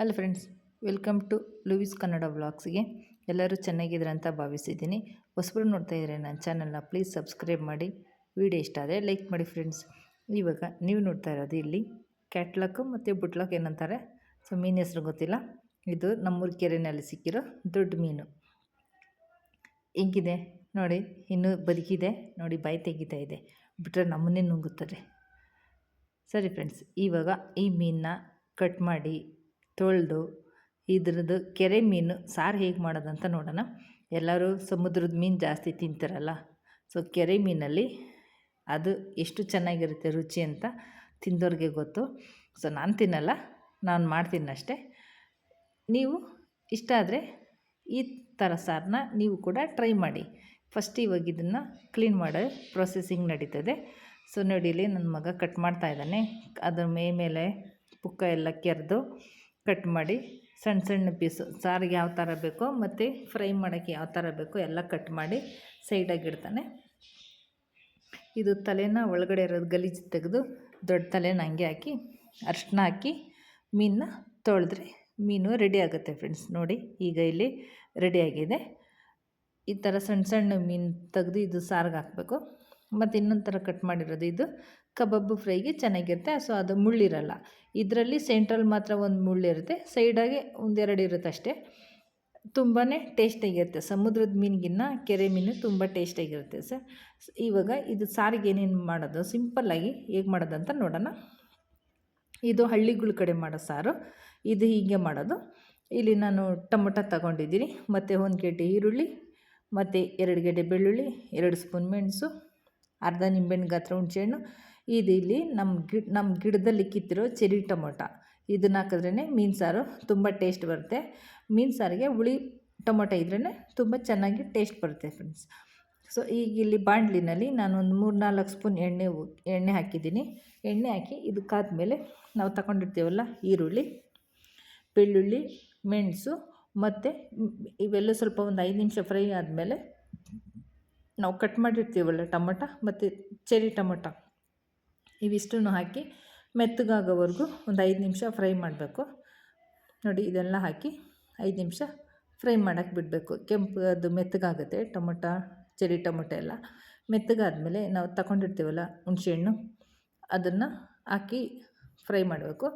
Hello friends, welcome to ಲೂವಿಸ್ ಕನ್ನಡ ವ್ಲಾಗ್ಸ್ಗೆ. ಎಲ್ಲರೂ ಚೆನ್ನಾಗಿದ್ರೆ ಅಂತ ಭಾವಿಸಿದ್ದೀನಿ. ಹೊಸಬ್ರು ನೋಡ್ತಾ ಇದ್ದಾರೆ ನನ್ನ ಚಾನಲ್ನ ಪ್ಲೀಸ್ ಸಬ್ಸ್ಕ್ರೈಬ್ ಮಾಡಿ. ವಿಡಿಯೋ ಇಷ್ಟ ಆದರೆ ಲೈಕ್ ಮಾಡಿ ಫ್ರೆಂಡ್ಸ್. ಇವಾಗ ನೀವು ನೋಡ್ತಾ ಇರೋದು ಇಲ್ಲಿ ಕ್ಯಾಟ್ಲಾಕು ಮತ್ತು ಬುಟ್ಲಾಕ್ ಏನಂತಾರೆ? ಸೊ ಮೀನು ಹೆಸ್ರು ಗೊತ್ತಿಲ್ಲ. ಇದು ನಮ್ಮೂರು ಕೆರೆಯಲ್ಲಿ ಸಿಕ್ಕಿರೋ ದೊಡ್ಡ ಮೀನು. ಹೆಂಗಿದೆ? ನೋಡಿ, ಇನ್ನೂ ಬದುಕಿದೆ. ನೋಡಿ, ಬಾಯಿ ತೆಗಿತಾ ಇದೆ. ಬಿಟ್ಟರೆ ನಮ್ಮನ್ನೇ ನುಂಗುತ್ತದೆ ಸರಿ ಫ್ರೆಂಡ್ಸ್, ಇವಾಗ ಈ ಮೀನನ್ನ ಕಟ್ ಮಾಡಿ ತೊಳೆದು ಇದ್ರದ್ದು ಕೆರೆ ಮೀನು ಸಾರು ಹೇಗೆ ಮಾಡೋದಂತ ನೋಡೋಣ. ಎಲ್ಲರೂ ಸಮುದ್ರದ ಮೀನು ಜಾಸ್ತಿ ತಿಂತಾರಲ್ಲ. ಸೊ ಕೆರೆ ಮೀನಲ್ಲಿ ಅದು ಎಷ್ಟು ಚೆನ್ನಾಗಿರುತ್ತೆ ರುಚಿ ಅಂತ ತಿಂದೋರಿಗೆ ಗೊತ್ತು. ಸೊ ನಾನು ತಿನ್ನಲ್ಲ, ನಾನು ಮಾಡ್ತೀನಿ ಅಷ್ಟೇ. ನೀವು ಇಷ್ಟ ಆದರೆ ಈ ಥರ ಸಾರನ್ನ ನೀವು ಕೂಡ ಟ್ರೈ ಮಾಡಿ. ಫಸ್ಟ್ ಇವಾಗ ಇದನ್ನು ಕ್ಲೀನ್ ಮಾಡೋ ಪ್ರೊಸೆಸಿಂಗ್ ನಡೀತದೆ. ಸೊ ನೋಡಿ ಇಲ್ಲಿ ನನ್ನ ಮಗ ಕಟ್ ಮಾಡ್ತಾ ಇದ್ದಾನೆ. ಅದರ ಮೇ ಮೇಲೆ ಪುಕ್ಕ ಎಲ್ಲ ಕೆರೆದು ಕಟ್ ಮಾಡಿ ಸಣ್ಣ ಸಣ್ಣ ಪೀಸು. ಸಾರಿಗೆ ಯಾವ ಥರ ಬೇಕೋ ಮತ್ತು ಫ್ರೈ ಮಾಡೋಕ್ಕೆ ಯಾವ ಥರ ಬೇಕೋ ಎಲ್ಲ ಕಟ್ ಮಾಡಿ ಸೈಡಾಗಿ ಇಡ್ತಾನೆ. ಇದು ತಲೆನ ಒಳಗಡೆ ಇರೋದು ಗಲೀಜು ತೆಗೆದು ದೊಡ್ಡ ತಲೆನ ಹಂಗೆ ಹಾಕಿ ಅರ್ಶಿನ ಹಾಕಿ ಮೀನನ್ನ ತೊಳೆದ್ರೆ ಮೀನು ರೆಡಿ ಆಗುತ್ತೆ ಫ್ರೆಂಡ್ಸ್. ನೋಡಿ ಈಗ ಇಲ್ಲಿ ರೆಡಿಯಾಗಿದೆ ಈ ಥರ ಸಣ್ಣ ಸಣ್ಣ ಮೀನು ತೆಗೆದು ಇದು ಸಾರಿಗೆ ಹಾಕಬೇಕು. ಮತ್ತು ಇನ್ನೊಂದು ಥರ ಕಟ್ ಮಾಡಿರೋದು ಇದು. ಕಬಾಬು ಫ್ರೈಗೆ ಚೆನ್ನಾಗಿರುತ್ತೆ ಸೊ ಅದು ಮುಳ್ಳಿರಲ್ಲ. ಇದರಲ್ಲಿ ಸೆಂಟ್ರಲ್ ಮಾತ್ರ ಒಂದು ಮುಳ್ಳಿರುತ್ತೆ ಸೈಡಾಗೆ ಒಂದೆರಡು ಇರುತ್ತೆ ಅಷ್ಟೇ. ತುಂಬಾ ಟೇಸ್ಟಾಗಿರುತ್ತೆ ಸಮುದ್ರದ ಮೀನಿಗಿನ್ನ ಕೆರೆ ಮೀನು ತುಂಬ ಟೇಸ್ಟಾಗಿರುತ್ತೆ ಸರ್. ಇವಾಗ ಇದು ಸಾರಿಗೆ ಏನೇನು ಮಾಡೋದು? ಸಿಂಪಲ್ಲಾಗಿ ಹೇಗೆ ಮಾಡೋದು ಅಂತ ನೋಡೋಣ. ಇದು ಹಳ್ಳಿಗಳ ಕಡೆ ಮಾಡೋ ಸಾರು. ಇದು ಹೀಗೆ ಮಾಡೋದು. ಇಲ್ಲಿ ನಾನು ಟೊಮೊಟೊ ತಗೊಂಡಿದ್ದೀನಿ. ಮತ್ತು ಒಂದು ಗೆಡ್ಡೆ ಈರುಳ್ಳಿ, ಮತ್ತು ಎರಡು ಗೆಡ್ಡೆ ಬೆಳ್ಳುಳ್ಳಿ, ಎರಡು ಸ್ಪೂನ್ ಮೆಣಸು ಅರ್ಧ ನಿಂಬೆಹಣ್ಣು ಗಾತ್ರ ಹುಣಸೆಹಣ್ಣು. ಇದು ಇಲ್ಲಿ ನಮ್ಮ ಗಿಡ ನಮ್ಮ ಗಿಡದಲ್ಲಿ ಕಿತ್ತಿರೋ ಚೆರಿ ಟೊಮೊಟೊ. ಇದನ್ನ ಹಾಕಿದ್ರೇ ಮೀನು ಸಾರು ತುಂಬ ಟೇಸ್ಟ್ ಬರುತ್ತೆ. ಮೀನು ಸಾರಿಗೆ ಹುಳಿ ಟೊಮೊಟೊ ಇದ್ರೇ ತುಂಬ ಚೆನ್ನಾಗಿ ಟೇಸ್ಟ್ ಬರುತ್ತೆ ಫ್ರೆಂಡ್ಸ್. ಸೊ, ಈಗ ಇಲ್ಲಿ ಬಾಣಲಿನಲ್ಲಿ ನಾನು ಒಂದು ಮೂರು ನಾಲ್ಕು ಸ್ಪೂನ್ ಎಣ್ಣೆ ಎಣ್ಣೆ ಹಾಕಿದ್ದೀನಿ. ಎಣ್ಣೆ ಹಾಕಿ ಇದಕ್ಕಾದ್ಮೇಲೆ ನಾವು ತಗೊಂಡಿರ್ತೀವಲ್ಲ ಈರುಳ್ಳಿ, ಬೆಳ್ಳುಳ್ಳಿ, ಮೆಣಸು ಮತ್ತು ಇವೆಲ್ಲ ಸ್ವಲ್ಪ ಒಂದು ಐದು ನಿಮಿಷ ಫ್ರೈ ಆದಮೇಲೆ ನಾವು ಕಟ್ ಮಾಡಿರ್ತೀವಲ್ಲ ಟೊಮೊಟ ಮತ್ತು ಚೆರಿ ಟೊಮೊಟೊ. ಇವಿಷ್ಟನ್ನು ಹಾಕಿ ಮೆತ್ತಗಾಗೋವರೆಗೂ ಒಂದು ಐದು ನಿಮಿಷ ಫ್ರೈ ಮಾಡಬೇಕು. ನೋಡಿ, ಇದೆಲ್ಲ ಹಾಕಿ ಐದು ನಿಮಿಷ ಫ್ರೈ ಮಾಡೋಕ್ಕೆ ಬಿಡಬೇಕು. ಕೆಂಪು, ಅದು ಮೆತ್ತಗಾಗುತ್ತೆ, ಟೊಮೊಟ ಚೆರಿ ಟೊಮೊಟೊ ಎಲ್ಲ. ಮೆತ್ತಗಾದಮೇಲೆ ನಾವು ತಗೊಂಡಿರ್ತೀವಲ್ಲ ಹುಣಸೆಹಣ್ಣು, ಅದನ್ನು ಹಾಕಿ ಫ್ರೈ ಮಾಡಬೇಕು.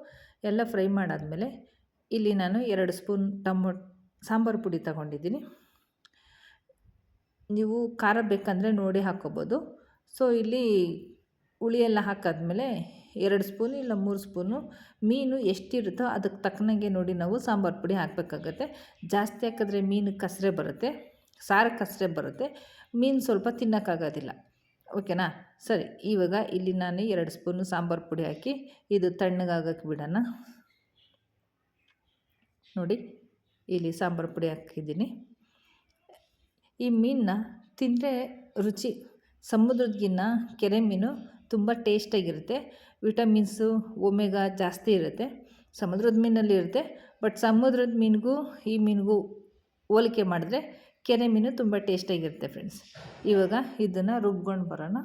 ಎಲ್ಲ ಫ್ರೈ ಮಾಡಾದಮೇಲೆ ಇಲ್ಲಿ ನಾನು ಎರಡು ಸ್ಪೂನ್ ಟಮೊ, ಸಾಂಬಾರು ಪುಡಿ ತಗೊಂಡಿದ್ದೀನಿ. ನೀವು ಖಾರ ಬೇಕಂದರೆ ನೋಡಿ ಹಾಕ್ಕೋಬೋದು. ಸೊ ಇಲ್ಲಿ ಹುಳಿ ಎಲ್ಲ ಹಾಕಾದ್ಮೇಲೆ ಎರಡು ಸ್ಪೂನು ಇಲ್ಲ ಮೂರು ಸ್ಪೂನು ಮೀನು ಎಷ್ಟಿರುತ್ತೋ ಅದಕ್ಕೆ ತಕ್ಕನಂಗೆ ನೋಡಿ ನಾವು ಸಾಂಬಾರು ಪುಡಿ ಹಾಕಬೇಕಾಗತ್ತೆ. ಜಾಸ್ತಿ ಹಾಕಿದ್ರೆ ಮೀನು ಕಸರೆ ಬರುತ್ತೆ, ಸಾರ ಕಸರೆ ಬರುತ್ತೆ, ಮೀನು ಸ್ವಲ್ಪ ತಿನ್ನೋಕ್ಕಾಗೋದಿಲ್ಲ. ಓಕೆನಾ? ಸರಿ, ಇವಾಗ ಇಲ್ಲಿ ನಾನು ಎರಡು ಸ್ಪೂನು ಸಾಂಬಾರು ಪುಡಿ ಹಾಕಿ ಇದು ತಣ್ಣಗಾಗಕ್ಕೆ ಬಿಡೋಣ. ನೋಡಿ, ಇಲ್ಲಿ ಸಾಂಬಾರು ಪುಡಿ ಹಾಕಿದ್ದೀನಿ. ಈ ಮೀನನ್ನ ತಿಂದರೆ ರುಚಿ. ಸಮುದ್ರದ್ಗಿನ್ನ ಕೆರೆ ಮೀನು ತುಂಬ ಟೇಸ್ಟಾಗಿರುತ್ತೆ. ವಿಟಮಿನ್ಸು, ಒಮೆಗಾ ಜಾಸ್ತಿ ಇರುತ್ತೆ. ಸಮುದ್ರದ ಮೀನಲ್ಲಿ ಇರುತ್ತೆ. ಬಟ್ ಸಮುದ್ರದ ಮೀನಿಗೂ ಈ ಮೀನಿಗೂ ಹೋಲಿಕೆ ಮಾಡಿದ್ರೆ ಕೆರೆ ಮೀನು ತುಂಬ ಟೇಸ್ಟಾಗಿರುತ್ತೆ ಫ್ರೆಂಡ್ಸ್. ಇವಾಗ ಇದನ್ನು ರುಬ್ಕೊಂಡು ಬರೋಣ.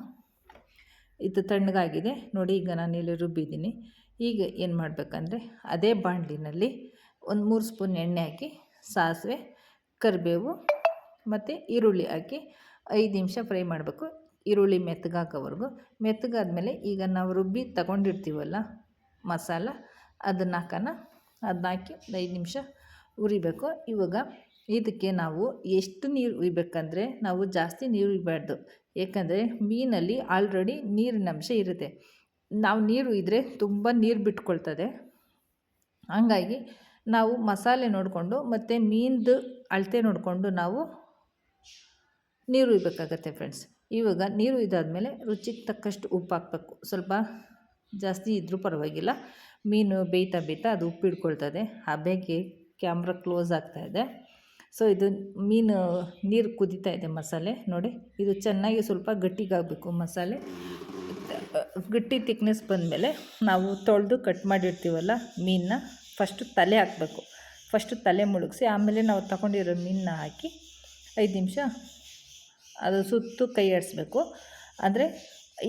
ಇದು ತಣ್ಣಗಾಗಿದೆ. ನೋಡಿ, ಈಗ ನಾನು ಇಲ್ಲಿ ರುಬ್ಬಿದ್ದೀನಿ. ಈಗ ಏನು ಮಾಡಬೇಕಂದ್ರೆ ಅದೇ ಬಾಣಲಿನಲ್ಲಿ ಒಂದು ಮೂರು ಸ್ಪೂನ್ ಎಣ್ಣೆ ಹಾಕಿ, ಸಾಸಿವೆ, ಕರಿಬೇವು ಮತ್ತು ಈರುಳ್ಳಿ ಹಾಕಿ ಐದು ನಿಮಿಷ ಫ್ರೈ ಮಾಡಬೇಕು. ಈರುಳ್ಳಿ ಮೆತ್ತಗಾಕೋವರೆಗೂ ಮೆತ್ತಗಾದ್ಮೇಲೆ ಈಗ ನಾವು ರುಬ್ಬಿ ತಗೊಂಡಿರ್ತೀವಲ್ಲ ಮಸಾಲ, ಅದನ್ನ ಹಾಕೋಣ. ಅದನ್ನ ಹಾಕಿ ಐದು ನಿಮಿಷ ಉರಿಬೇಕು ಇವಾಗ ಇದಕ್ಕೆ ನಾವು ಎಷ್ಟು ನೀರು ಉಯ್ಬೇಕಂದ್ರೆ ನಾವು ಜಾಸ್ತಿ ನೀರು ಉಯ್ಬಾರ್ದು. ಏಕೆಂದರೆ ಮೀನಲ್ಲಿ ಆಲ್ರೆಡಿ ನೀರಿನ ಅಂಶ ಇರುತ್ತೆ. ನಾವು ನೀರು ಇದ್ದರೆ ತುಂಬ ನೀರು ಬಿಟ್ಕೊಳ್ತದೆ. ಹಂಗಾಗಿ ನಾವು ಮಸಾಲೆ ನೋಡಿಕೊಂಡು ಮತ್ತು ಮೀನ್ದು ಅಳತೆ ನೋಡಿಕೊಂಡು ನಾವು ನೀರು ಉಯ್ಬೇಕಾಗತ್ತೆ ಫ್ರೆಂಡ್ಸ್ ಇವಾಗ ನೀರು ಇದಾದಮೇಲೆ ರುಚಿಗೆ ತಕ್ಕಷ್ಟು ಉಪ್ಪು ಹಾಕಬೇಕು ಸ್ವಲ್ಪ ಜಾಸ್ತಿ ಇದ್ದರೂ ಪರವಾಗಿಲ್ಲ. ಮೀನು ಬೇಯ್ತಾ ಬೇಯ್ತಾ ಅದು ಉಪ್ಪು ಹಿಡ್ಕೊಳ್ತದೆ. ಆ ಬೇಗೆ ಕ್ಯಾಮ್ರಾ ಕ್ಲೋಸ್ ಆಗ್ತಾ ಇದೆ. ಸೊ ಇದು ಮೀನು, ನೀರು ಕುದೀತಾ ಇದೆ ಮಸಾಲೆ. ನೋಡಿ, ಇದು ಚೆನ್ನಾಗಿ ಸ್ವಲ್ಪ ಗಟ್ಟಿಗಾಗಬೇಕು ಮಸಾಲೆ. ಗಟ್ಟಿ ತಿಕ್ನೆಸ್ ಬಂದಮೇಲೆ ನಾವು ತೊಳೆದು ಕಟ್ ಮಾಡಿರ್ತೀವಲ್ಲ ಮೀನನ್ನ ಫಸ್ಟು ತಲೆ ಹಾಕಬೇಕು. ಫಸ್ಟು ತಲೆ ಮುಳುಗಿಸಿ, ಆಮೇಲೆ ನಾವು ತಗೊಂಡಿರೋ ಮೀನನ್ನ ಹಾಕಿ ಐದು ನಿಮಿಷ ಅದು ಸುತ್ತು ಕೈ ಆಡಿಸ್ಬೇಕು. ಅಂದರೆ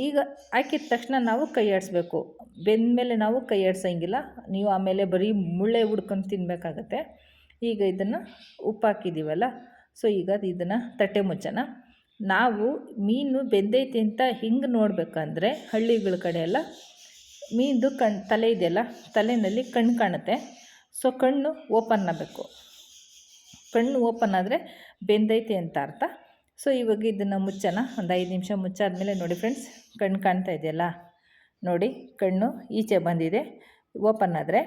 ಈಗ ಹಾಕಿದ ತಕ್ಷಣ ನಾವು ಕೈ ಆಡಿಸ್ಬೇಕು. ಬೆಂದಮೇಲೆ ನಾವು ಕೈ ಆಡ್ಸೋಂಗಿಲ್ಲ. ನೀವು ಆಮೇಲೆ ಬರೀ ಮುಳ್ಳೆ ಹುಡ್ಕೊಂಡು ತಿನ್ನಬೇಕಾಗತ್ತೆ ಈಗ ಇದನ್ನು ಉಪ್ಪು ಹಾಕಿದ್ದೀವಲ್ಲ ಸೊ ಈಗ ಇದನ್ನು ತಟ್ಟೆ ಮುಚ್ಚೋಣ. ನಾವು ಮೀನು ಬೆಂದೈತೆ ಅಂತ ಹಿಂಗೆ ನೋಡಬೇಕಂದ್ರೆ ಹಳ್ಳಿಗಳ ಕಡೆ ಎಲ್ಲ ಮೀನ್ದು ಕಣ್, ತಲೆ ಇದೆಯಲ್ಲ ತಲೆಯಲ್ಲಿ ಕಣ್ಣು ಕಾಣುತ್ತೆ. ಸೊ ಕಣ್ಣು ಓಪನ್ ಆಗಬೇಕು. ಕಣ್ಣು ಓಪನ್ ಆದರೆ ಬೆಂದೈತೆ ಅಂತ ಅರ್ಥ. ಸೊ ಇವಾಗ ಇದನ್ನು ಮುಚ್ಚೋಣ. ಒಂದು ಐದು ನಿಮಿಷ ಮುಚ್ಚಾದ್ಮೇಲೆ ನೋಡಿ ಫ್ರೆಂಡ್ಸ್ ಕಣ್ಣು ಕಾಣ್ತಾ ಇದೆಯಲ್ಲ? ನೋಡಿ, ಕಣ್ಣು ಈಚೆ ಬಂದಿದೆ. ಓಪನ್ ಆದರೆ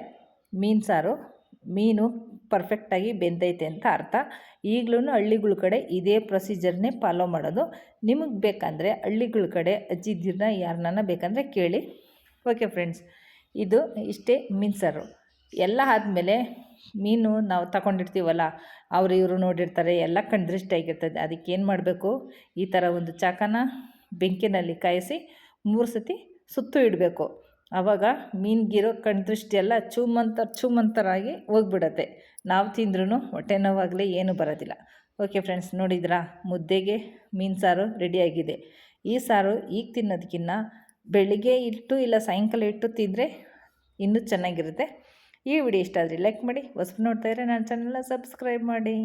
ಮೀನು ಸಾರು, ಮೀನು ಪರ್ಫೆಕ್ಟಾಗಿ ಬೆಂದೈತೆ ಅಂತ ಅರ್ಥ. ಈಗಲೂ ಹಳ್ಳಿಗಳ ಕಡೆ ಇದೇ ಪ್ರೊಸೀಜರ್ನೇ ಫಾಲೋ ಮಾಡೋದು. ನಿಮಗೆ ಬೇಕಂದರೆ ಹಳ್ಳಿಗಳ ಕಡೆ ಅಜ್ಜಿದ್ದಿರನ್ನ ಯಾರನ್ನ ಬೇಕಂದರೆ ಕೇಳಿ. ಓಕೆ ಫ್ರೆಂಡ್ಸ್ ಇದು ಇಷ್ಟೇ ಮೀನು ಸಾರು. ಎಲ್ಲ ಆದಮೇಲೆ ಮೀನು ನಾವು ತಗೊಂಡಿರ್ತೀವಲ್ಲ, ಅವರು ಇವರು ನೋಡಿರ್ತಾರೆ, ಎಲ್ಲ ಕಣ್ದೃಷ್ಟಿಯಾಗಿರ್ತದೆ ಅದಕ್ಕೆ ಏನು ಮಾಡಬೇಕು? ಈ ಥರ ಒಂದು ಚಾಕನ ಬೆಂಕಿನಲ್ಲಿ ಕಾಯಿಸಿ ಮೂರು ಸತಿ ಸುತ್ತು ಇಡಬೇಕು. ಆವಾಗ ಮೀನಿಗಿರೋ ಕಣ್ದೃಷ್ಟಿ ಎಲ್ಲ ಚೂಮಂತರ ಚೂಮಂತರಾಗಿ ಹೋಗ್ಬಿಡತ್ತೆ. ನಾವು ತಿಂದ್ರೂ ಹೊಟ್ಟೆ ನೋವಾಗಲೇ ಏನೂ ಬರೋದಿಲ್ಲ. ಓಕೆ ಫ್ರೆಂಡ್ಸ್ ನೋಡಿದ್ರಾ? ಮುದ್ದೆಗೆ ಮೀನು ಸಾರು ರೆಡಿಯಾಗಿದೆ ಈ ಸಾರು ಈಗ ತಿನ್ನೋದಕ್ಕಿಂತ ಬೆಳಿಗ್ಗೆ ಇಟ್ಟು ಇಲ್ಲ ಸಾಯಂಕಾಲ ಇಟ್ಟು ತಿಂದರೆ ಇನ್ನೂ ಚೆನ್ನಾಗಿರುತ್ತೆ. ಈ ವಿಡಿಯೋ ಇಷ್ಟ ಆದರೆ ಲೈಕ್ ಮಾಡಿ. ಹೊಸಬು ನೋಡ್ತಾ ಇದ್ರೆ ನನ್ನ ಚಾನಲ್ನ ಸಬ್ಸ್ಕ್ರೈಬ್ ಮಾಡಿ.